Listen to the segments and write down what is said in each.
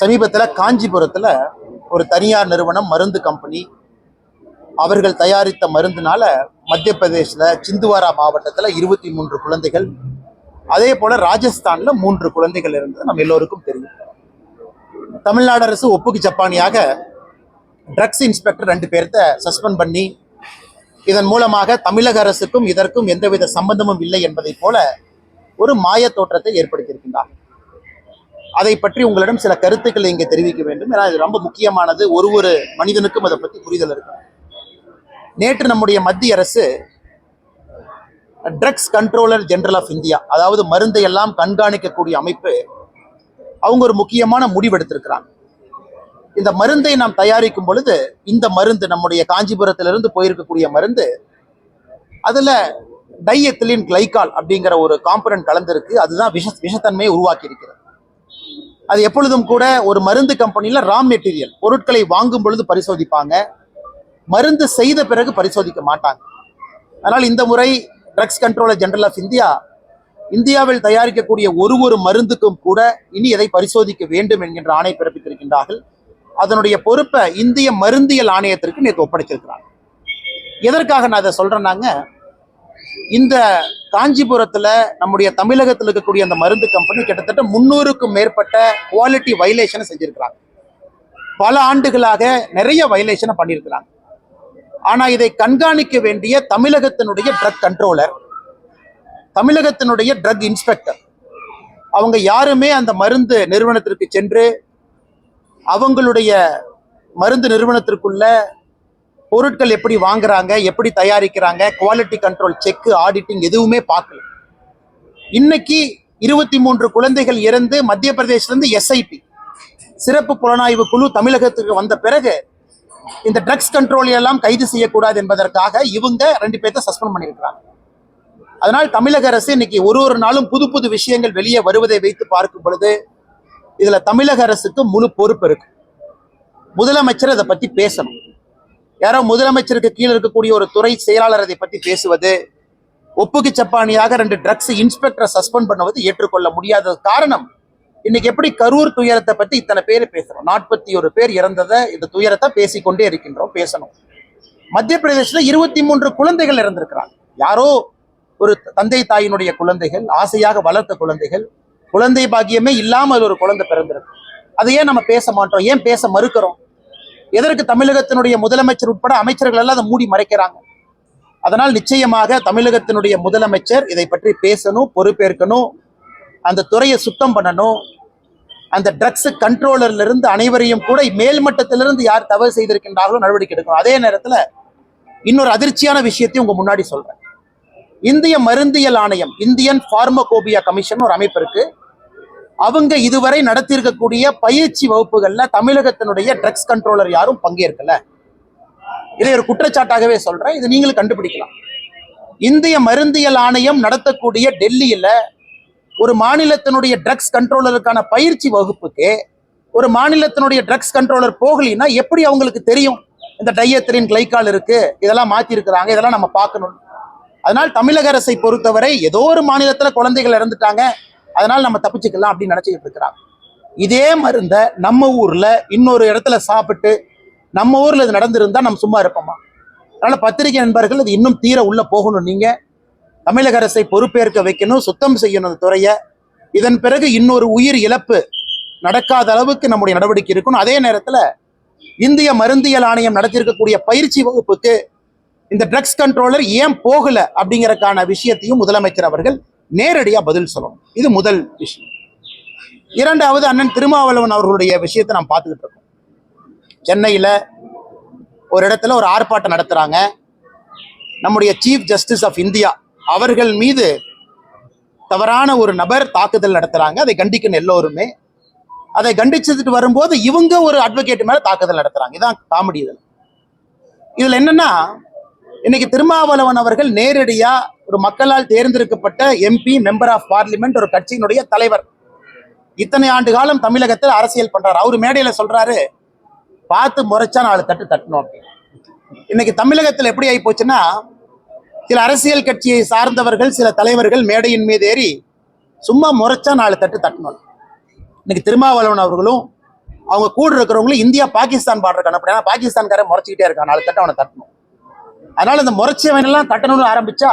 சமீபத்தில் காஞ்சிபுரத்தில் ஒரு தனியார் நிறுவனம் மருந்து கம்பெனி அவர்கள் தயாரித்த மருந்துனால மத்திய பிரதேசில் சிந்துவாரா மாவட்டத்தில் இருபத்தி மூன்று குழந்தைகள் அதே போல் ராஜஸ்தானில் மூன்று குழந்தைகள் இருந்தது நம்ம எல்லோருக்கும் தெரியும். தமிழ்நாடு அரசு ஒப்புக்கு ஜப்பானியாக ட்ரக்ஸ் இன்ஸ்பெக்டர் ரெண்டு பேர்த்த சஸ்பெண்ட் பண்ணி இதன் மூலமாக தமிழக அரசுக்கும் இதற்கும் எந்தவித சம்பந்தமும் இல்லை என்பதைப் போல ஒரு மாய தோற்றத்தை ஏற்படுத்தியிருக்கின்றார். அதை பற்றி உங்களிடம் சில கருத்துக்களை இங்கே தெரிவிக்க வேண்டும். ஏன்னா இது ரொம்ப முக்கியமானது. ஒரு ஒரு மனிதனுக்கும் அதை பற்றி புரிதல் இருக்கு. நேற்று நம்முடைய மத்திய அரசு drugs controller general of India அதாவது மருந்தை எல்லாம் கண்காணிக்கக்கூடிய அமைப்பு அவங்க ஒரு முக்கியமான முடிவெடுத்திருக்கிறாங்க. இந்த மருந்தை நாம் தயாரிக்கும் பொழுது இந்த மருந்து நம்முடைய காஞ்சிபுரத்திலிருந்து போயிருக்கக்கூடிய மருந்து அதுல டைஎத்திலின் கிளைகால் அப்படிங்கிற ஒரு காம்பனன்ட் கலந்திருக்கு. அதுதான் விஷ விஷத்தன்மையை உருவாக்கி இருக்கிறது அது எப்பொழுதும் கூட ஒரு மருந்து கம்பெனியில் ரா மெட்டீரியல் பொருட்களை வாங்கும் பொழுது பரிசோதிப்பாங்க. மருந்து செய்த பிறகு பரிசோதிக்க மாட்டாங்க. அதனால் இந்த முறை drugs controller general of India இந்தியாவில் தயாரிக்கக்கூடிய ஒரு ஒரு மருந்துக்கும் கூட இனி எதை பரிசோதிக்க வேண்டும் என்கின்ற ஆணை பிறப்பித்திருக்கின்றார்கள். அதனுடைய பொறுப்பை இந்திய மருந்தியல் ஆணையத்திற்கு நேற்று ஒப்படைச்சிருக்கிறாங்க. எதற்காக நான் அதை சொல்கிறேன்னாங்க இந்த காஞ்சிபுரத்துல நம்முடைய தமிழகத்தில் இருக்கக்கூடிய அந்த மருந்து கம்பெனி கிட்டத்தட்ட முன்னூறுக்கும் மேற்பட்ட குவாலிட்டி வயலேஷனை செஞ்சிருக்கிறாங்க. பல ஆண்டுகளாக நிறைய வயலேஷனை பண்ணியிருக்கிறாங்க ஆனால் இதை கண்காணிக்க வேண்டிய தமிழகத்தினுடைய ட்ரக் கண்ட்ரோலர் தமிழகத்தினுடைய ட்ரக் இன்ஸ்பெக்டர் அவங்க யாருமே அந்த மருந்து நிறுவனத்திற்கு சென்று அவங்களுடைய மருந்து நிறுவனத்திற்குள்ள பொருட்கள் எப்படி வாங்குறாங்க எப்படி தயாரிக்கிறாங்க குவாலிட்டி கண்ட்ரோல் செக்கு ஆடிட்டிங் எதுவுமே பார்க்கல. இன்னைக்கு இருபத்தி மூன்று குழந்தைகள் இறந்து மத்திய பிரதேசிலிருந்து எஸ்ஐபி சிறப்பு புலனாய்வு குழு தமிழகத்துக்கு வந்த பிறகு இந்த ட்ரக்ஸ் கண்ட்ரோல் எல்லாம் கைது செய்யக்கூடாது என்பதற்காக இவங்க ரெண்டு பேர்த்த சஸ்பெண்ட் பண்ணியிருக்கிறாங்க அதனால் தமிழக அரசு இன்னைக்கு ஒரு ஒரு நாளும் புது புது விஷயங்கள் வெளியே வருவதை வைத்து பார்க்கும் பொழுது இதில் தமிழக அரசுக்கு முழு பொறுப்பு இருக்கு. முதலமைச்சர் அதை பற்றி பேசணும். யாரோ முதலமைச்சருக்கு கீழே இருக்கக்கூடிய ஒரு துறை செயலாளர் அதை பத்தி பேசுவது ஒப்புக்கு சப்பானியாக ரெண்டு ட்ரக்ஸ் இன்ஸ்பெக்டரை சஸ்பெண்ட் பண்ணுவது ஏற்றுக்கொள்ள முடியாத காரணம். இன்னைக்கு எப்படி கரூர் துயரத்தை பத்தி இத்தனை பேர் பேசுறோம். நாற்பத்தி ஒரு பேர் இறந்ததை இந்த துயரத்தை பேசிக்கொண்டே இருக்கின்றோம் பேசணும். மத்திய பிரதேசத்துல இருபத்தி மூன்று குழந்தைகள் இறந்திருக்கிறாங்க. யாரோ ஒரு தந்தை தாயினுடைய குழந்தைகள் ஆசையாக வளர்த்த குழந்தைகள் குழந்தை பாக்கியமே இல்லாமல் ஒரு குழந்தை பிறந்திருக்கு. அதை ஏன் நம்ம பேச மாட்டோம்? ஏன் பேச மறுக்கிறோம்? எதற்கு தமிழகத்தினுடைய முதலமைச்சர் உட்பட அமைச்சர்கள் எல்லாம் அதை மூடி மறைக்கிறாங்க? அதனால் நிச்சயமாக தமிழகத்தினுடைய முதலமைச்சர் இதை பற்றி பேசணும் பொறுப்பேற்கணும் அந்த துறையை சுத்தம் பண்ணணும் அந்த ட்ரக்ஸ் கண்ட்ரோலர்ல இருந்து அனைவரையும் கூட மேல்மட்டத்திலிருந்து யார் தவறு செய்திருக்கின்றார்களோ நடவடிக்கை எடுக்கணும். அதே நேரத்துல இன்னொரு அதிர்ச்சியான விஷயத்தையும் உங்க முன்னாடி சொல்றேன். இந்திய மருந்தியல் ஆணையம் இந்தியன் ஃபார்மகோபியா கமிஷன் ஒரு அமைப்பு இருக்கு. அவங்க இதுவரை நடத்தியிருக்கக்கூடிய பயிற்சி வகுப்புகள்ல தமிழகத்தினுடைய ட்ரக்ஸ் கண்ட்ரோலர் யாரும் பங்கேற்கல. இதை ஒரு குற்றச்சாட்டாகவே சொல்றேன். இது நீங்களும் கண்டுபிடிக்கலாம். இந்திய மருந்தியல் ஆணையம் நடத்தக்கூடிய டெல்லியில ஒரு மாநிலத்தினுடைய ட்ரக்ஸ் கண்ட்ரோலருக்கான பயிற்சி வகுப்புக்கு ஒரு மாநிலத்தினுடைய ட்ரக்ஸ் கண்ட்ரோலர் போகலின்னா எப்படி அவங்களுக்கு தெரியும்? இந்த டையத்திரின் கிளைக்கால் இருக்கு இதெல்லாம் மாற்றிருக்கிறாங்க இதெல்லாம் நம்ம பார்க்கணும். அதனால் தமிழக அரசை பொறுத்தவரை ஏதோ ஒரு மாநிலத்தில் குழந்தைகள் இறந்துட்டாங்க அதனால நம்ம தப்பிச்சுக்கலாம் அப்படின்னு நினைச்சுக்கிட்டு இருக்கிறாங்க. இதே மருந்த நம்ம ஊர்ல இன்னொரு இடத்துல சாப்பிட்டு நம்ம ஊர்ல இது நடந்திருந்தா நம்ம சும்மா இருப்போமா? அதனால பத்திரிகை நண்பர்கள் இது இன்னும் தீர உள்ள போகணும் நீங்க. தமிழக அரசை பொறுப்பேற்க வைக்கணும் சுத்தம் செய்யணும் அந்த துறையை. இதன் பிறகு இன்னொரு உயிர் இழப்பு நடக்காத அளவுக்கு நம்முடைய நடவடிக்கை இருக்கணும். அதே நேரத்துல இந்திய மருந்தியல் ஆணையம் நடத்தியிருக்கக்கூடிய பயிற்சி வகுப்புக்கு இந்த ட்ரக்ஸ் கண்ட்ரோலர் ஏன் போகல அப்படிங்கிறக்கான விஷயத்தையும் முதலமைச்சர் அவர்கள் நேரடியாக பதில் சொல்லணும். இது முதல் விஷயம். இரண்டாவது அண்ணன் திருமாவளவன் அவர்களுடைய விஷயத்தை நாம் பார்த்துக்கிட்டு இருக்கோம். சென்னையில் ஒரு இடத்துல ஒரு ஆர்ப்பாட்டம் நடத்துகிறாங்க நம்முடைய சீஃப் ஜஸ்டிஸ் ஆஃப் இந்தியா அவர்கள் மீது தவறான ஒரு நபர் தாக்குதல் நடத்துகிறாங்க அதை கண்டிக்கணும் எல்லோருமே. அதை கண்டிச்சுட்டு வரும்போது இவங்க ஒரு அட்வொகேட் மேலே தாக்குதல் நடத்துகிறாங்க இதான் காமெடி இதில் இதில் என்னன்னா இன்னைக்கு திருமாவளவன் அவர்கள் நேரடியாக ஒரு மக்களால் தேர்ந்தெடுக்கப்பட்ட எம்பி மெம்பர் ஆஃப் பார்லிமெண்ட் ஒரு கட்சியினுடைய தலைவர். இத்தனை ஆண்டு காலம் தமிழகத்தில் அரசியல் பண்றாரு. அவரு மேடையில சொல்றாரு பார்த்து முறைச்சா நாலு தட்டு தட்டணும். இன்னைக்கு தமிழகத்தில் எப்படி ஆகி போச்சுன்னா சில அரசியல் கட்சியை சார்ந்தவர்கள் சில தலைவர்கள் மேடையின் மீது ஏறி சும்மா முறைச்சா நாலு தட்டு தட்டணும். இன்னைக்கு திருமாவளவன் அவர்களும் அவங்க கூட இருக்கிறவங்களும் இந்தியா பாகிஸ்தான் பார்டருக்கு அனுப்புறேன். பாகிஸ்தான்காரன் முறைச்சிக்கிட்டே இருக்கான். நாலு தட்டு அவனை தட்டணும். அதனால இந்த முறைச்சவன் எல்லாம் தட்டணும்னு ஆரம்பிச்சா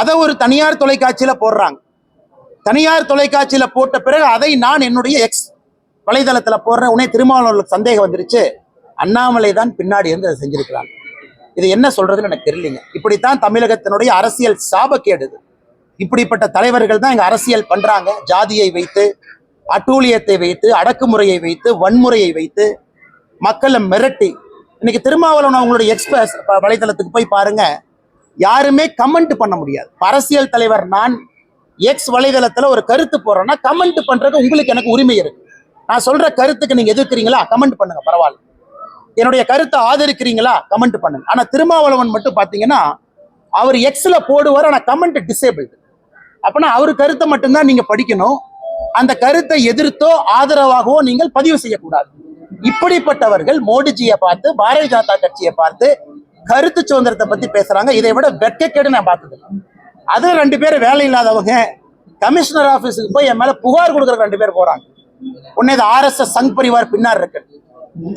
அதை ஒரு தனியார் தொலைக்காட்சியில் போடுறாங்க. தனியார் தொலைக்காட்சியில் போட்ட பிறகு அதை நான் என்னுடைய எக்ஸ் வலைதளத்தில் போடுறேன் உடனே திருமாவளவர்களுக்கு சந்தேகம் வந்துருச்சு. அண்ணாமலை தான் பின்னாடி இருந்து அதை செஞ்சிருக்கிறாங்க. இது என்ன சொல்றதுன்னு எனக்கு தெரியலைங்க. இப்படித்தான் தமிழகத்தினுடைய அரசியல் சாபக்கேடுது இப்படிப்பட்ட தலைவர்கள் தான் இங்கே அரசியல் பண்றாங்க. ஜாதியை வைத்து அட்டூழியத்தை வைத்து அடக்குமுறையை வைத்து வன்முறையை வைத்து மக்களை மிரட்டி. இன்னைக்கு திருமாவளவன் அவங்களுடைய எக்ஸ்பிரஸ் வலைதளத்துக்கு போய் பாருங்க. யாருமே கமெண்ட் பண்ண முடியாது. அரசியல் தலைவர் நான் எக்ஸ் வலைதளத்துல ஒரு கருத்து போடுறேன்னா கமெண்ட் பண்றது உங்களுக்கு எனக்கு உரிமை இருக்கு. நான் சொல்ற கருத்துக்கு நீங்க எதிர்க்கிறீங்களா? கமெண்ட் பண்ணுங்க பரவாயில்ல. என்னுடைய கருத்தை ஆதரிக்கிறீங்களா? கமெண்ட் பண்ணுங்க. ஆனா திருமாவளவன் மட்டும் பாத்தீங்கன்னா அவர் எக்ஸ்ல போடுவார் ஆனா கமெண்ட் டிசேபிள் அப்பனா அவர் கருத்தை மட்டும்தான் நீங்க படிக்கணும். அந்த கருத்தை எதிர்த்தோ ஆதரவாகவோ நீங்கள் பதிவு செய்யக்கூடாது. இப்படிப்பட்டவர்கள் மோடிஜியை பார்த்து பாரதிய ஜனதா கட்சியை பார்த்து கருத்து சுதந்திரத்தை பத்தி பேசுறாங்க. இதை விட வெட்கக்கேடு நான் பார்த்தது அது ரெண்டு பேரும் வேலை இல்லாதவங்க கமிஷனர் ஆபீஸுக்கு போய் என் மேல புகார் கொடுக்குற ரெண்டு பேர் போறாங்க. உன்னை இது ஆர்எஸ்எஸ் சங் பரிவார் பின்னார் இருக்கு.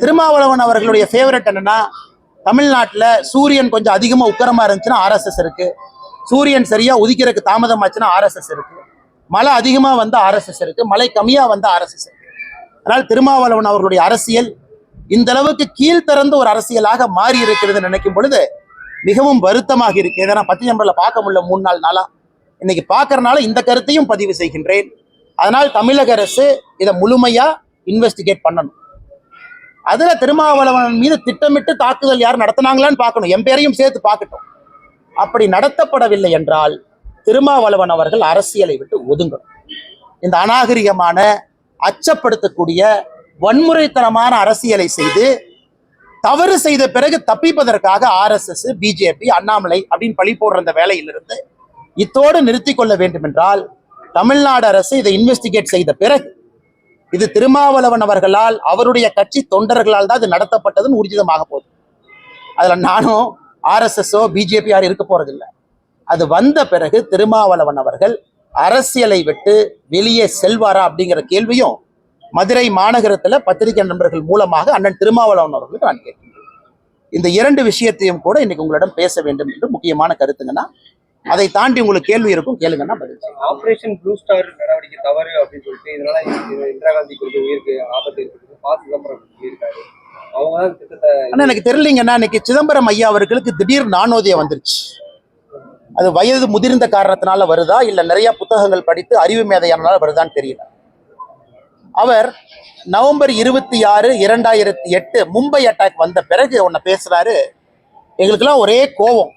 திருமாவளவன் அவர்களுடைய ஃபேவரட் என்னன்னா தமிழ்நாட்டில் சூரியன் கொஞ்சம் அதிகமாக உக்கரமா இருந்துச்சுன்னா ஆர்எஸ்எஸ் இருக்கு. சூரியன் சரியா உதிக்கிறதுக்கு தாமதமாச்சுன்னா ஆர்எஸ்எஸ் இருக்கு. மழை அதிகமாக வந்தால் ஆர்எஸ்எஸ் இருக்கு. மழை கம்மியாக வந்தால் ஆர்எஸ்எஸ் இருக்கு. அதனால் திருமாவளவன் அவர்களுடைய அரசியல் இந்த அளவுக்கு கீழ்த்திறந்த ஒரு அரசியலாக மாறி இருக்கிறது நினைக்கும் பொழுது மிகவும் வருத்தமாக இருக்கு. இதை நான் பத்தி நம்பர்ல பார்க்க முடியல மூணு நாள் நாளா. இன்னைக்கு பார்க்கறனால இந்த கருத்தையும் பதிவு செய்கின்றேன். அதனால் தமிழக அரசு இதை முழுமையா இன்வெஸ்டிகேட் பண்ணணும். அதுல திருமாவளவன் மீது திட்டமிட்டு தாக்குதல் யார் நடத்தினாங்களான்னு பார்க்கணும். என் பேரையும் சேர்த்து பார்க்கட்டும். அப்படி நடத்தப்படவில்லை என்றால் திருமாவளவன் அவர்கள் அரசியலை விட்டு ஒதுங்கணும். இந்த அநாகரிகமான அச்சப்படுத்தக்கூடிய வன்முறைத்தனமான அரசியலை செய்து தவறு செய்த பிறகு தப்பிப்பதற்காக ஆர்எஸ்எஸ் பிஜேபி அண்ணாமலை அப்படின்னு பழி போடுற அந்த வேலையிலிருந்து இத்தோடு நிறுத்தி கொள்ள வேண்டும் என்றால் தமிழ்நாடு அரசு இதை இன்வெஸ்டிகேட் செய்த பிறகு இது திருமாவளவன் அவர்களால் அவருடைய கட்சி தொண்டர்களால் தான் இது நடத்தப்பட்டதுன்னு ஊர்ஜிதமாக போகுது. அதில் நானும் ஆர்எஸ்எஸ்ஸோ பிஜேபி யாரும் இருக்க போறதில்லை. அது வந்த பிறகு திருமாவளவன் அவர்கள் அரசியலை விட்டு வெளியே செல்வாரா அப்படிங்கிற கேள்வியும் மதுரை மாநகரத்துல பத்திரிகை நண்பர்கள் மூலமாக அண்ணன் திருமாவளவன் அவர்களுக்கு நான் கேட்கிறேன். இந்த இரண்டு விஷயத்தையும் கூட இன்னைக்கு உங்களிடம் பேச வேண்டும் என்று முக்கியமான கருத்துங்கன்னா அதை தாண்டி உங்களுக்கு கேள்வி இருக்கும் கேளுங்கன்னா பதில். ஆபரேஷன் ப்ளூ ஸ்டார் நடவடிக்கை தவறு அப்படின்னு சொல்லிட்டு இதனால இந்திரா காந்தி குறித்து உயிருக்கு ஆபத்து பா சிதம்பரம் ஆனா எனக்கு தெரியலீங்கன்னா இன்னைக்கு சிதம்பரம் ஐயா அவர்களுக்கு திடீர் நானோதயம் வந்துருச்சு. அது வயது முதிர்ந்த காரணத்தினால வருதா இல்ல நிறைய புத்தகங்கள் படித்து அறிவு மேதையானால வருதான்னு தெரியல. அவர் நவம்பர் இருபத்தி ஆறு இரண்டாயிரத்தி எட்டு மும்பை அட்டாக் வந்த பிறகு ஒன்னு பேசுகிறாரு எங்களுக்கெல்லாம் ஒரே கோவம்.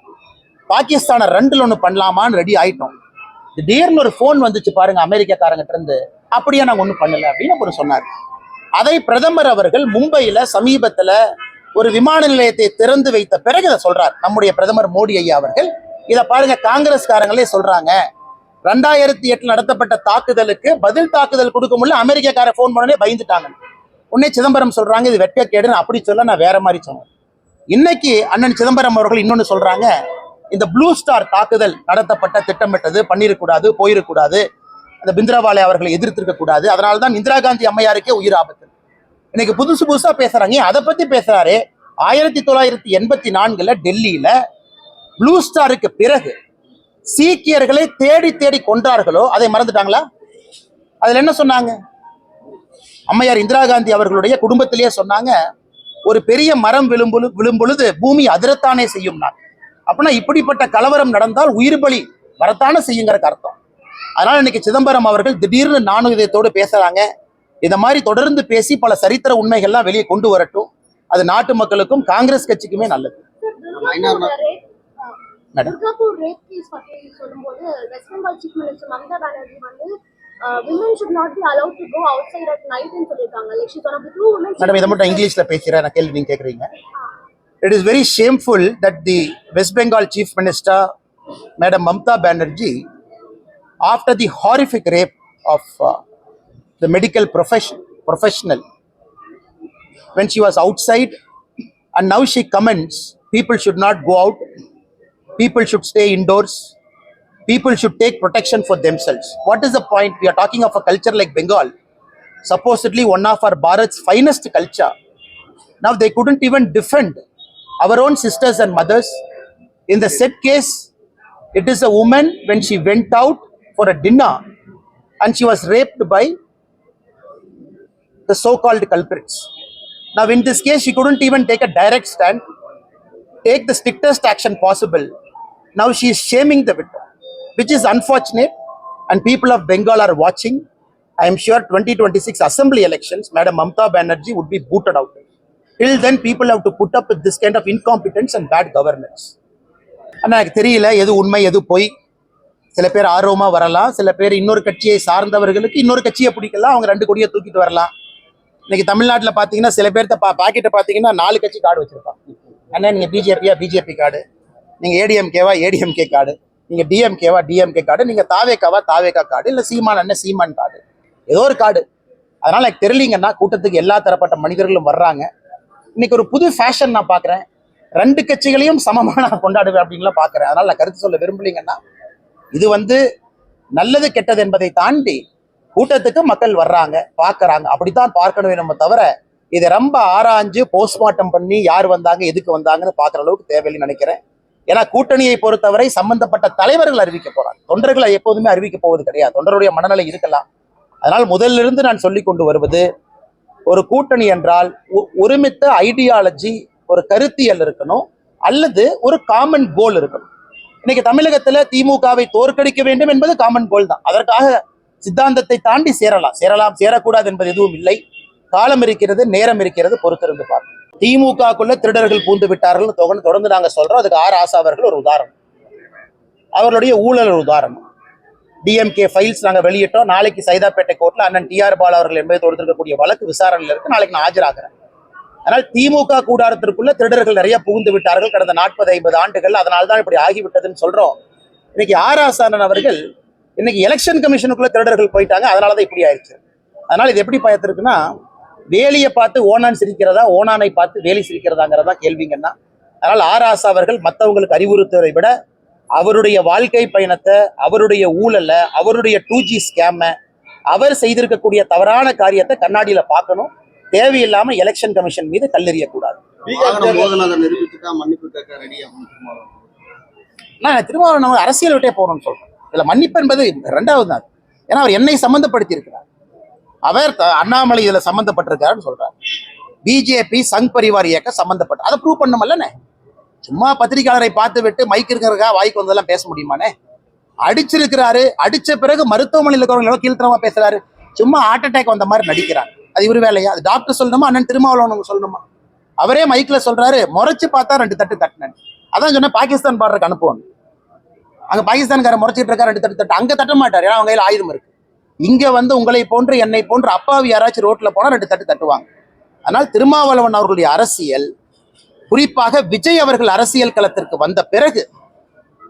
பாகிஸ்தானை ரெண்டுல ஒன்று பண்ணலாமான்னு ரெடி ஆயிட்டோம். திடீர்னு ஒரு ஃபோன் வந்துச்சு பாருங்க அமெரிக்காக்காரங்கிட்ட இருந்து. அப்படியே நாங்கள் ஒன்றும் பண்ணல அப்படின்னு அவர் சொன்னார். அதை பிரதமர் அவர்கள் மும்பையில் சமீபத்துல ஒரு விமான நிலையத்தை திறந்து வைத்த பிறகு இதை சொல்றார். நம்முடைய பிரதமர் மோடி ஐயா அவர்கள். இதை பாருங்க காங்கிரஸ்காரங்களே சொல்றாங்க. ரெண்டாயிரத்தி எட்டுல நடத்தப்பட்ட தாக்குதலுக்கு பதில் தாக்குதல் கொடுக்க முடியல. அமெரிக்காக்கார ஃபோன் பண்ணனே பயந்துட்டாங்க. உடனே சிதம்பரம் சொல்றாங்க இது வெட்கக்கேடுன்னு அப்படி சொல்ல நான் வேற மாதிரி சொன்னேன். இன்னைக்கு அண்ணன் சிதம்பரம் அவர்கள் இன்னொன்னு சொல்றாங்க. இந்த ப்ளூ ஸ்டார் தாக்குதல் நடத்தப்பட்ட திட்டமிட்டது பண்ணிடக்கூடாது போயிடக்கூடாது அந்த பிந்திராவாலை அவர்களை எதிர்த்திருக்க கூடாது. அதனால தான் இந்திரா காந்தி அம்மையாருக்கே உயிர் ஆபத்து. இன்னைக்கு புதுசு புதுசா பேசுறாங்க. அதை பத்தி பேசுறாரு? ஆயிரத்தி தொள்ளாயிரத்தி எண்பத்தி நான்குல டெல்லியில ப்ளூ ஸ்டாருக்கு பிறகு சீக்கியர்களை தேடி தேடி கொன்றார்களோ அதை மறந்துட்டாங்களா? அதுல என்ன சொன்னாங்க? அம்மையார் இந்திரா காந்தி அவர்களுடைய குடும்பத்திலேயே சொன்னாங்க ஒரு பெரிய மரம் விழும்பொழு விழும்பொழுது பூமி அதிரத்தானே செய்யும் நான் அப்படின்னா இப்படிப்பட்ட கலவரம் நடந்தால் உயிர் பலி வரத்தானே செய்யுங்கிறக்கு அர்த்தம். அதனால இன்னைக்கு சிதம்பரம் அவர்கள் திடீர்னு நானும் இதயத்தோடு பேசுறாங்க. இந்த மாதிரி தொடர்ந்து பேசி பல சரித்திர உண்மைகள்லாம் வெளியே கொண்டு வரட்டும். அது நாட்டு மக்களுக்கும் காங்கிரஸ் கட்சிக்குமே நல்லது. மேடம். துர்காப்பூர் ரேப் கேஸ் பத்தி சொல்லும்போது West Bengal chief minister Mamata Banerjee வந்து women should not be allowed to go outside at night ன்னு சொல்லியிருக்காங்க. One of the two women madam இதை மட்டும் இங்கிலீஷ்ல பேசுறேன். நான் கேள்வி நீங்க கேக்குறீங்க. It is very shameful that the West Bengal chief minister madam Mamata Banerjee after the horrific rape of the medical profession professional when she was outside and now she comments people should not go out people should stay indoors. People should take protection for themselves. What is the point? We are talking of a culture like bengal. Supposedly one of our bharat's finest culture. Now they couldn't even defend our own sisters and mothers. In the said case it is a woman when she went out for a dinner and she was raped by the so-called culprits. Now, in this case, she couldn't even take a direct stand, take the strictest action possible. Now she is shaming the victim, which is unfortunate. And people of Bengal are watching. I am sure 2026 assembly elections, Madam Mamta Banerjee would be booted out. Till then, people have to put up with this kind of incompetence and bad governance. ஆனா எனக்கு தெரியல எது உண்மை எது பொய் சில பேர் ஆர்வமா வரலாம் சில பேர் இன்னொரு கட்சியை சார்ந்தவர்களுக்கு இன்னொரு கட்சியை பிடிக்கலாம் அவங்க ரெண்டு கொடியை தூக்கிட்டு வரலாம் இன்னைக்கு தமிழ்நாட்டில் பார்த்தீங்கன்னா சில பேர்த்த பா பாக்கெட்டை பார்த்தீங்கன்னா நாலு கட்சி கார்டு வச்சிருப்பான் அண்ணா நீங்கள் பிஜேபியா பிஜேபி கார்டு நீங்கள் ஏடிஎம்கேவா ஏடிஎம்கே கார்டு. நீங்கள் டிஎம்கேவா டிஎம்கே கார்டு. நீங்கள் தாவேக்காவா தாவேக்கா கார்டு. இல்லை சீமான் அண்ணன் சீமான் கார்டு. ஏதோ ஒரு கார்டு. அதனால் எனக்கு தெரியலீங்கன்னா கூட்டத்துக்கு எல்லா தரப்பட்ட மனிதர்களும் வர்றாங்க. இன்னைக்கு ஒரு புது ஃபேஷன் நான் பார்க்குறேன் ரெண்டு கட்சிகளையும் சமமாக நான் கொண்டாடுவேன் அப்படின்லாம் பார்க்குறேன் அதனால் நான் கருத்து சொல்ல விரும்பலீங்கன்னா இது வந்து நல்லது கெட்டது என்பதை தாண்டி கூட்டத்துக்கு மக்கள் வர்றாங்க பார்க்கறாங்க அப்படித்தான் பார்க்கணுமே நம்ம தவிர இதை ரொம்ப ஆராய்ஞ்சு போஸ்ட்மார்ட்டம் பண்ணி யார் வந்தாங்க எதுக்கு வந்தாங்கன்னு பார்க்குற அளவுக்கு தேவையில்லைன்னு நினைக்கிறேன். ஏன்னா கூட்டணியை பொறுத்தவரை சம்பந்தப்பட்ட தலைவர்கள் அறிவிக்க போறாங்க. தொண்டர்களை எப்போதுமே அறிவிக்க போவது கிடையாது. தொண்டருடைய மனநிலை இருக்கலாம். அதனால் முதலிலிருந்து நான் சொல்லி கொண்டு வருவது ஒரு கூட்டணி என்றால் ஒருமித்த ஐடியாலஜி ஒரு கருத்தியல் இருக்கணும் அல்லது ஒரு காமன் கோல் இருக்கணும். இன்னைக்கு தமிழகத்துல திமுகவை தோற்கடிக்க வேண்டும் என்பது காமன் கோல் தான். அதற்காக சித்தாந்தத்தை தாண்டி சேரலாம். சேரலாம் சேரக்கூடாது என்பது எதுவும் இல்லை. காலம் இருக்கிறது நேரம் இருக்கிறது பொறுத்திருந்து பார்க்கணும் திமுகக்குள்ள திருடர்கள் பூந்து விட்டார்கள் தொடர்ந்து நாங்கள் நாங்க சொல்றோம். அதுக்கு ஆர் ஆசா அவர்கள் ஒரு உதாரணம். அவர்களுடைய ஊழல் ஒரு உதாரணம். டிஎம்கே ஃபைல்ஸ் நாங்க வெளியிட்டோம். நாளைக்கு சைதாப்பேட்டை கோர்ட்ல அண்ணன் டிஆர் பாலா அவர்கள் என்பதை தொடுத்திருக்கக்கூடிய வழக்கு விசாரணையில் இருக்கு. நாளைக்கு நான் ஆஜராகிறேன். ஆனால் திமுக கூடாரத்திற்குள்ள திருடர்கள் நிறைய புகுந்து விட்டார்கள். கடந்த நாற்பது ஐம்பது ஆண்டுகள் அதனால தான் இப்படி ஆகிவிட்டதுன்னு சொல்றோம். இன்னைக்கு ஆர் ஆசானன் அவர்கள் இன்னைக்கு எலெக்ஷன் கமிஷனுக்குள்ள திருடர்கள் போயிட்டாங்க. அதனால தான் இப்படி ஆயிடுச்சு. அதனால இது எப்படி பயத்திருக்குன்னா வேலியை பார்த்து ஓனான் சிரிக்கிறதா ஓனானை பார்த்து வேலி சிரிக்கிறதாங்கிறதா கேள்விங்கன்னா அதனால் ஆர் ஆசா அவர்கள் மற்றவங்களுக்கு அறிவுறுத்துவதை விட அவருடைய வாழ்க்கை பயணத்தை அவருடைய ஊழலை அவருடைய டூ ஜி ஸ்கேமை அவர் செய்திருக்கக்கூடிய தவறான காரியத்தை கண்ணாடியில பார்க்கணும். தேவையில்லாம எலெக்ஷன் கமிஷன் மீது கல்லெறியக்கூடாது. நான் திருமாவளவன் அரசியல் விட்டே போகணும்னு சொல்றேன். இதுல மன்னிப்பு என்பது ரெண்டாவது தான் ஏன்னா அவர் என்னை சம்பந்தப்படுத்தி இருக்கிறார் அவர் த- அண்ணாமலை இதுல சம்பந்தப்பட்டிருக்காருன்னு சொல்றாரு. பிஜேபி சங் பரிவார் இயக்க சம்பந்தப்பட்ட அதை ப்ரூவ் பண்ணமல்லண்ணே. சும்மா பத்திரிகையாளரை பார்த்து விட்டு மைக் இருக்கிறக்கா வாய்க்கு வந்ததெல்லாம் பேச முடியுமாண்ணே? அடிச்சிருக்கிறாரு. அடிச்ச பிறகு மருத்துவமனையில் இருக்கிறவங்களோ கீழ்த்தனமா பேசுறாரு. சும்மா ஹார்ட் அட்டாக் வந்த மாதிரி நடிக்கிறார். அது இவர் வேலையா? அது டாக்டர் சொல்லணுமா? அண்ணன் திருமாவளவன் சொல்லணுமா? அவரே மைக்ல சொல்றாரு. முறைச்சு பார்த்தா ரெண்டு தட்டு தட்டினேன். அதான் சொன்ன பாகிஸ்தான் பாடுறதுக்கு அனுப்புவோம் அங்க பாகிஸ்தான்காரன் முறைச்சிட்டு இருக்கா ரெண்டு தட்டு தட்டு. அங்க தட்ட மாட்டார். ஏன்னா அவங்க கையில் ஆயுதம் இருக்கு. இங்க வந்து உங்களை போன்று என்னை போன்று அப்பாவி யாராச்சும் ரோட்ல போனா ரெண்டு தட்டு தட்டுவாங்க. ஆனால் திருமாவளவன் அவர்களுடைய அரசியல் குறிப்பாக விஜய் அவர்கள் அரசியல் களத்திற்கு வந்த பிறகு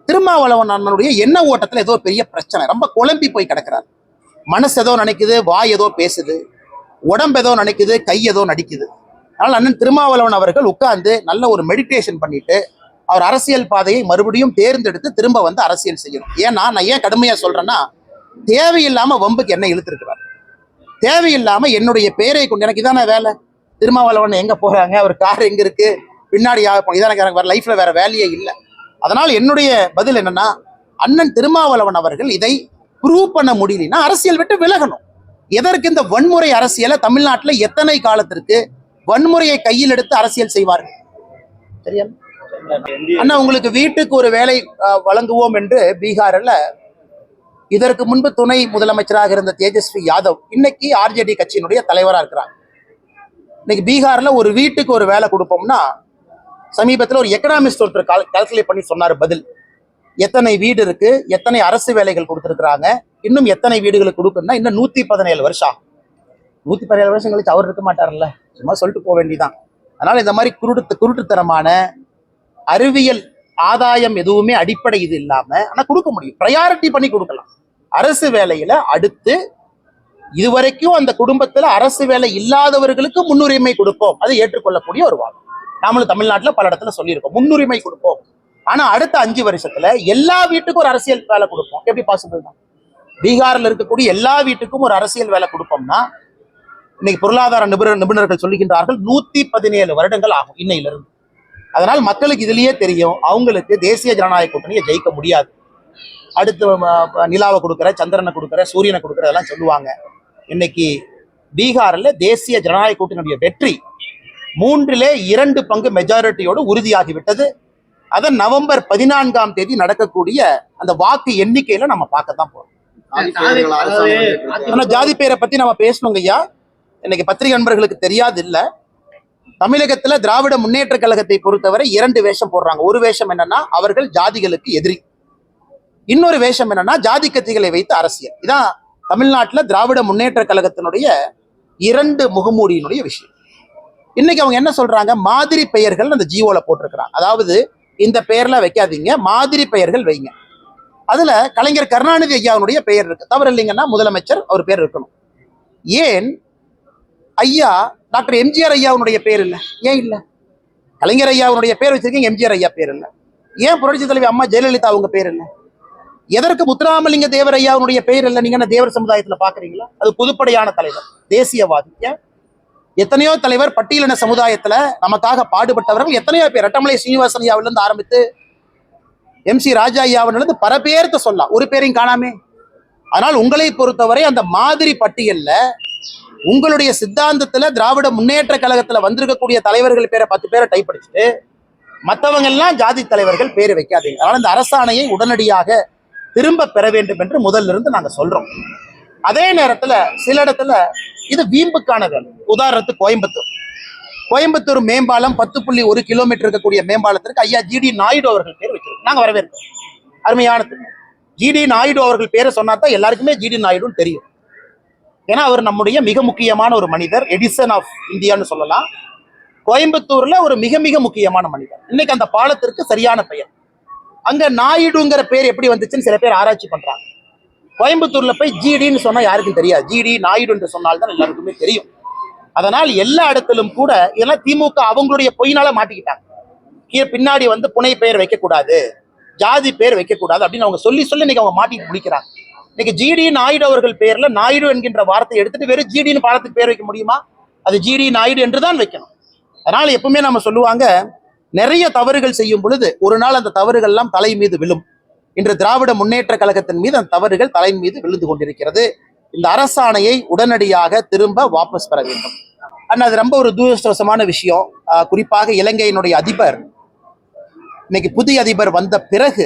திருமாவளவன் அண்ணனுடைய எண்ண ஓட்டத்துல ஏதோ பெரிய பிரச்சனை. ரொம்ப குழம்பி போய் கிடக்கிறார். மனசு ஏதோ நினைக்குது வாய் ஏதோ பேசுது உடம்பு ஏதோ நினைக்குது கை ஏதோ நடிக்குது. அதனால் அண்ணன் திருமாவளவன் அவர்கள் உட்கார்ந்து நல்ல ஒரு மெடிடேஷன் பண்ணிட்டு அவர் அரசியல் பாதையை மறுபடியும் தேர்ந்தெடுத்து திரும்ப வந்து அரசியல் செய்யணும். ஏன்னா நான் ஏன் கடுமையா சொல்றேன்னா தேவையில்லாம வம்புக்கு என்ன இழுத்திருக்கிறார். தேவையில்லாம என்னுடைய பேரை கொண்டு எனக்கு இதான வேலை? திருமாவளவன் எங்க போறாங்க? அவர் கார் எங்க இருக்கு? பின்னாடி யார் இதான எனக்கு வேற லைஃப்ல வேற வேலையே இல்லை. அதனால் என்னுடைய பதில் என்னன்னா அண்ணன் திருமாவளவன் அவர்கள் இதை ப்ரூவ் பண்ண முடியலன்னா அரசியல் விட்டு விலகணும். எதற்கு இந்த வன்முறை அரசியலை தமிழ்நாட்டுல எத்தனை காலத்திற்கு வன்முறையை கையில் எடுத்து அரசியல் செய்வார்கள்? சரியா? அண்ணா உங்களுக்கு வீட்டுக்கு ஒரு வேலை வழங்குவோம் என்று பீகார்ல இதற்கு முன்பு துணை முதலமைச்சராக இருந்த தேஜஸ்வி யாதவ் இன்னைக்கு ஆர்ஜேடி கட்சியினுடைய தலைவரா இருக்கிறாங்க இன்னைக்கு பீகார்ல ஒரு வீட்டுக்கு ஒரு வேலை கொடுப்போம்னா சமீபத்தில் ஒரு எக்கனாமிஸ்ட் ஒருத்தர் கால் கால்குலேட் பண்ணி சொன்னார் பதில். எத்தனை வீடு இருக்கு எத்தனை அரசு வேலைகள் கொடுத்துருக்குறாங்க இன்னும் எத்தனை வீடுகளுக்கு கொடுக்குன்னா இன்னும் நூத்தி பதினேழு வருஷம் ஆகும். நூத்தி பதினேழு வருஷம் கழிச்சு அவர் இருக்க மாட்டார்ல சும்மா சொல்லிட்டு போக வேண்டிதான் அதனால இந்த மாதிரி குருட்டு குருட்டுத்தனமான அறிவியல் ஆதாயம் எதுவுமே அடிப்படை இது இல்லாம ஆனா கொடுக்க முடியும். ப்ரையாரிட்டி பண்ணி கொடுக்கலாம். அரசு வேலையில அடுத்து இதுவரைக்கும் அந்த குடும்பத்துல அரசு வேலை இல்லாதவர்களுக்கு முன்னுரிமை கொடுப்போம். அதை ஏற்றுக்கொள்ளக்கூடிய ஒரு வாதம். நாமளும் தமிழ்நாட்டுல பல இடத்துல சொல்லியிருக்கோம். முன்னுரிமை கொடுப்போம். ஆனா அடுத்த அஞ்சு வருஷத்துல எல்லா வீட்டுக்கும் ஒரு அரசியல் வேலை கொடுப்போம். எப்படி பாசிபிள் தான்? பீகார்ல இருக்கக்கூடிய எல்லா வீட்டுக்கும் ஒரு அரசியல் வேலை கொடுப்போம்னா இன்னைக்கு பொருளாதார நிபுணர் நிபுணர்கள் சொல்லுகின்றார்கள் நூத்தி பதினேழு வருடங்கள் ஆகும் இன்னையிலிருந்து. அதனால் மக்களுக்கு இதுலயே தெரியும் அவங்களுக்கு தேசிய ஜனநாயக கூட்டணியை ஜெயிக்க முடியாது. அடுத்து நிலாவை கொடுக்குற சந்திரனை கொடுக்குற சூரியனை கொடுக்குற இதெல்லாம் சொல்லுவாங்க. இன்னைக்கு பீகார்ல தேசிய ஜனநாயக கூட்டணியுடைய வெற்றி மூன்றிலே இரண்டு பங்கு மெஜாரிட்டியோடு உறுதியாகிவிட்டது. அதை நவம்பர் பதினான்காம் தேதி நடக்கக்கூடிய அந்த வாக்கு எண்ணிக்கையில நம்ம பார்க்க தான் போறோம். ஆனா ஜாதி பெயரை பத்தி நம்ம பேசணுங்க ஐயா. இன்னைக்கு பத்திரிகை நண்பர்களுக்கு தெரியாது இல்ல தமிழகத்துல திராவிட முன்னேற்ற கழகத்தை பொறுத்தவரை இரண்டு வேஷம் போடுறாங்க. ஒரு வேஷம் என்னன்னா அவர்கள் ஜாதிகளுக்கு எதிரி. இன்னொரு வேஷம் என்னன்னா ஜாதி கத்திகளை வைத்து அரசியல். இதான் தமிழ்நாட்டுல திராவிட முன்னேற்ற கழகத்தினுடைய இரண்டு முகமூடியினுடைய விஷயம். இன்னைக்கு அவங்க என்ன சொல்றாங்க? மாதிரி பெயர்கள் அந்த ஜீவோல போட்டிருக்கிறாங்க. அதாவது இந்த பெயர்ல வைக்காதீங்க மாதிரி பெயர்கள் வைங்க. அதுல கலைஞர் கருணாநிதி ஐயாவுடைய பெயர் இருக்கு. தவறு இல்லைங்கன்னா முதலமைச்சர் அவர் பேர் இருக்கணும். ஏன்? ஐயா டாக்டர் எம்ஜிஆர் ஐயாவுடைய பேர் இல்லை. ஏன் இல்லை? கலைஞர் ஐயாவுடைய பேர் வச்சிருக்கீங்க எம்ஜிஆர் ஐயா பேர் இல்லை. ஏன் புரட்சி தலைவி அம்மா ஜெயலலிதா அவங்க பேர் இல்லை? எதற்கு முத்துராமலிங்க தேவர் ஐயாவுடைய பெயர் இல்லை நீங்க என்ன தேவர் சமுதாயத்துல பாக்குறீங்களா? அது பொதுப்படையான தலைவர் தேசியவாதி. எத்தனையோ தலைவர் பட்டியலின சமுதாயத்துல நமக்காக பாடுபட்டவர்கள் எத்தனையோ பேர். ரட்டமலை சீனிவாசன் ஐயாவில ஆரம்பித்து எம் சி ராஜா ஐயாவிலிருந்து பல பேர்த்த சொல்லலாம் ஒரு பேரையும் காணாமே. ஆனால் உங்களை பொறுத்தவரை அந்த மாதிரி பட்டியல்ல உங்களுடைய சித்தாந்தத்துல திராவிட முன்னேற்ற கழகத்துல வந்திருக்கக்கூடிய தலைவர்கள் பேரை பத்து பேரை டைப் அடிச்சுட்டு மற்றவங்க எல்லாம் ஜாதி தலைவர்கள் பேர் வைக்காதீங்க. அதனால இந்த அரசாணையை உடனடியாக திரும்ப பெற வேண்டும் என்று முதல்ல இருந்து நாங்க சொல்றோம். அதே நேரத்துல சில இடத்துல இது வீம்புக்கான வேலை. உதாரணத்துக்கு கோயம்புத்தூர். கோயம்புத்தூர் மேம்பாலம் பத்து புள்ளி ஒரு கிலோமீட்டர் இருக்கக்கூடிய மேம்பாலத்திற்கு ஐயா ஜிடி நாயுடு அவர்கள் பேர் வச்சிருக்கோம் நாங்கள் வரவேற்கிறோம். அருமையான ஜிடி நாயுடு அவர்கள் பேரை சொன்னா தான் எல்லாருக்குமே ஜிடி நாயுடுன்னு தெரியும். ஏன்னா அவர் நம்முடைய மிக முக்கியமான ஒரு மனிதர் எடிசன் ஆஃப் இந்தியான்னு சொல்லலாம். கோயம்புத்தூர்ல ஒரு மிக மிக முக்கியமான மனிதர். இன்னைக்கு அந்த பாலத்திற்கு சரியான பெயர். அங்க நாயுடுங்கிற பேர் எப்படி வந்துச்சுன்னு சில பேர் ஆராய்ச்சி பண்றாங்க. கோயம்புத்தூர்ல போய் ஜிடின்னு சொன்னா யாருக்கும் தெரியாது. ஜிடி நாயுடு என்று சொன்னால்தான் எல்லாருக்குமே தெரியும். அதனால் எல்லா இடத்திலும் கூட இதெல்லாம் திமுக அவங்களுடைய பொய்னால மாட்டிக்கிட்டாங்க. கீழே பின்னாடி வந்து புனை பெயர் வைக்கக்கூடாது ஜாதி பேர் வைக்கக்கூடாது அப்படின்னு அவங்க சொல்லி சொல்லி இன்னைக்கு அவங்க மாட்டிட்டு முடிக்கிறாங்க. இன்னைக்கு ஜிடி நாயுடு அவர்கள் பேர்ல நாயுடு என்கின்ற வார்த்தையை எடுத்துட்டு வெறும் ஜிடின்னு பாடத்துக்கு பேர் வைக்க முடியுமா? அது ஜிடி நாயுடு என்று தான் வைக்கணும். அதனால எப்பவுமே நம்ம சொல்லுவாங்க நிறைய தவறுகள் செய்யும் பொழுது ஒரு நாள் அந்த தவறுகள் எல்லாம் தலை மீது விழும். இன்று திராவிட முன்னேற்ற கழகத்தின் மீது அந்த தவறுகள் தலை மீது விழுந்து கொண்டிருக்கிறது. இந்த அரசாணையை உடனடியாக திரும்ப வாபஸ் பெற வேண்டும். அண்ணா அது ரொம்ப ஒரு துரதிருஷ்டவசமான விஷயம். குறிப்பாக இலங்கையினுடைய அதிபர் இன்னைக்கு புதிய அதிபர் வந்த பிறகு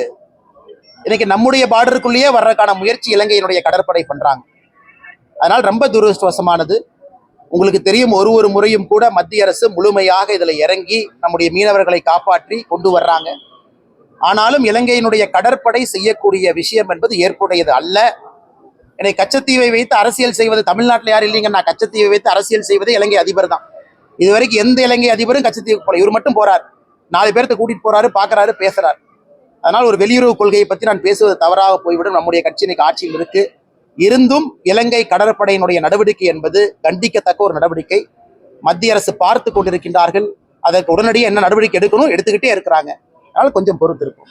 இன்னைக்கு நம்முடைய பார்டருக்குள்ளேயே வர்றதுக்கான முயற்சி இலங்கையினுடைய கடற்படை பண்றாங்க. அதனால் ரொம்ப துரதிருஷ்டவசமானது. உங்களுக்கு தெரியும் ஒரு ஒரு முறையும் கூட மத்திய அரசு முழுமையாக இதில் இறங்கி நம்முடைய மீனவர்களை காப்பாற்றி கொண்டு வர்றாங்க. ஆனாலும் இலங்கையினுடைய கடற்படை செய்யக்கூடிய விஷயம் என்பது ஏற்புடையது அல்ல. என்னை கச்சத்தீவை வைத்து அரசியல் செய்வது தமிழ்நாட்டில் யாரும் இல்லைங்க நான் கச்சத்தீவை வைத்து அரசியல் செய்வது இலங்கை அதிபர் தான். இதுவரைக்கும் எந்த இலங்கை அதிபரும் கச்சத்தீவுக்கு போல இவர் மட்டும் போறார். நாலு பேர்த்த கூட்டிட்டு போறாரு பாக்குறாரு பேசுறாரு. அதனால் ஒரு வெளியுறவு கொள்கையை பற்றி நான் பேசுவது தவறாக போய்விடும். நம்முடைய கட்சி இன்னைக்கு ஆட்சியில் இருக்கு. இருந்தும் இலங்கை கடற்படையினுடைய நடவடிக்கை என்பது கண்டிக்கத்தக்க ஒரு நடவடிக்கை. மத்திய அரசு பார்த்து கொண்டிருக்கின்றார்கள். அதற்கு உடனடியாக என்ன நடவடிக்கை எடுக்கணும் எடுத்துக்கிட்டே இருக்கிறாங்க. அதனால கொஞ்சம் பொறுத்து இருக்கும்